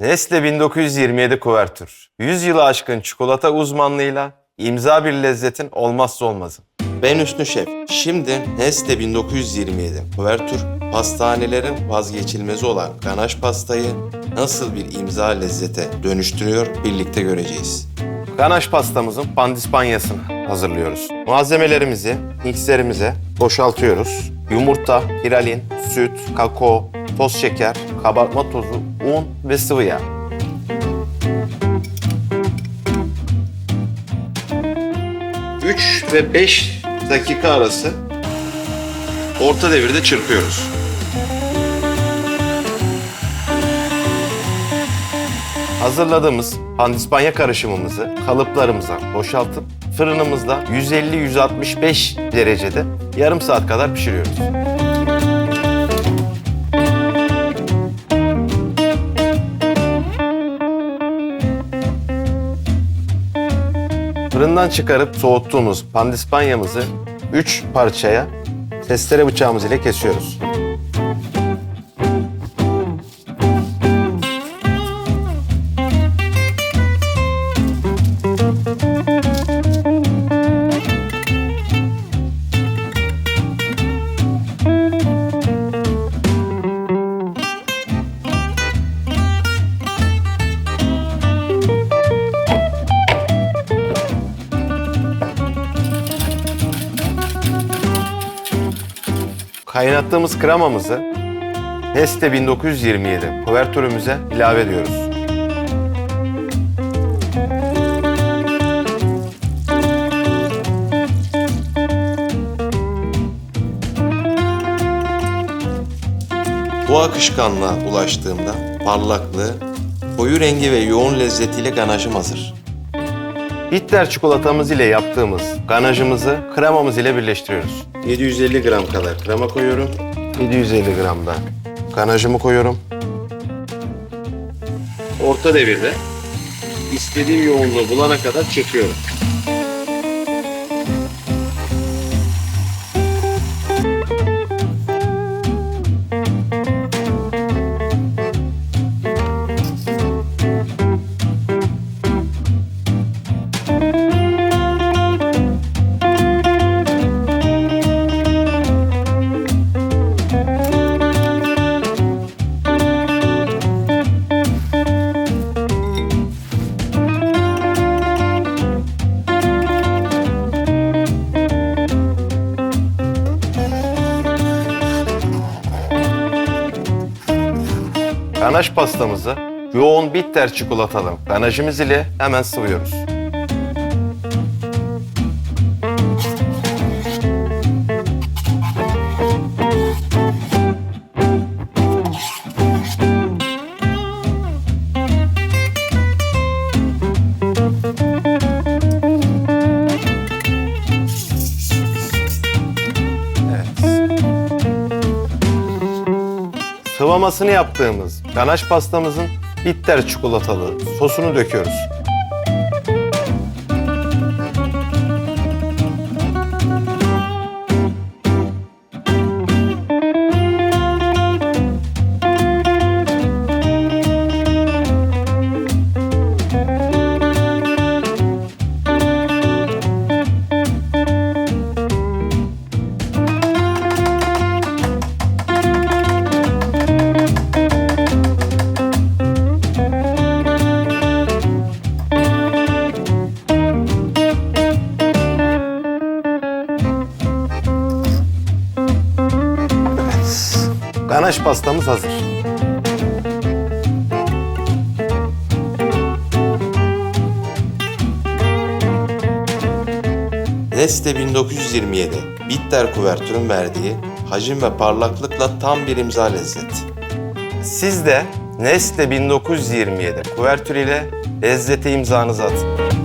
Nestle 1927 kuvertür. 100 yılı aşkın çikolata uzmanlığıyla imza bir lezzetin olmazsa olmazı. Ben Hüsnü Şef. Şimdi Nestle 1927 kuvertür pastanelerin vazgeçilmezi olan ganaj pastayı nasıl bir imza lezzete dönüştürüyor birlikte göreceğiz. Ganaj pastamızın pandispanyasını hazırlıyoruz. Malzemelerimizi mikserimize boşaltıyoruz. Yumurta, hiralin, süt, kakao, toz şeker, kabartma tozu, un ve sıvı yağ. Üç ve 5 dakika arası orta devirde çırpıyoruz. Hazırladığımız pandispanya karışımımızı kalıplarımıza boşaltıp fırınımızda 150-165 derecede yarım saat kadar pişiriyoruz. Fırından çıkarıp soğuttuğumuz pandispanyamızı 3 parçaya testere bıçağımız ile kesiyoruz. Kaynattığımız kremamızı Neste 1927 kuvertürümüze ilave ediyoruz. Bu akışkanlığa ulaştığımda parlaklığı, koyu rengi ve yoğun lezzetiyle ganajım hazır. Bitter çikolatamız ile yaptığımız ganajımızı kremamız ile birleştiriyoruz. 750 gram kadar krema koyuyorum. 750 gram da ganajımı koyuyorum. Orta devirde istediğim yoğunluğu bulana kadar çekiyorum. Ganaj pastamızı yoğun bitter çikolatalı ganajımız ile hemen sıvıyoruz. Sıvamasını yaptığımız ganaj pastamızın bitter çikolatalı sosunu döküyoruz. Ganaj pastamız hazır. Neste 1927 bitter kuvertürün verdiği hacim ve parlaklıkla tam bir imza lezzet. Siz de Nestle 1927 kuvertür ile lezzete imzanızı atın.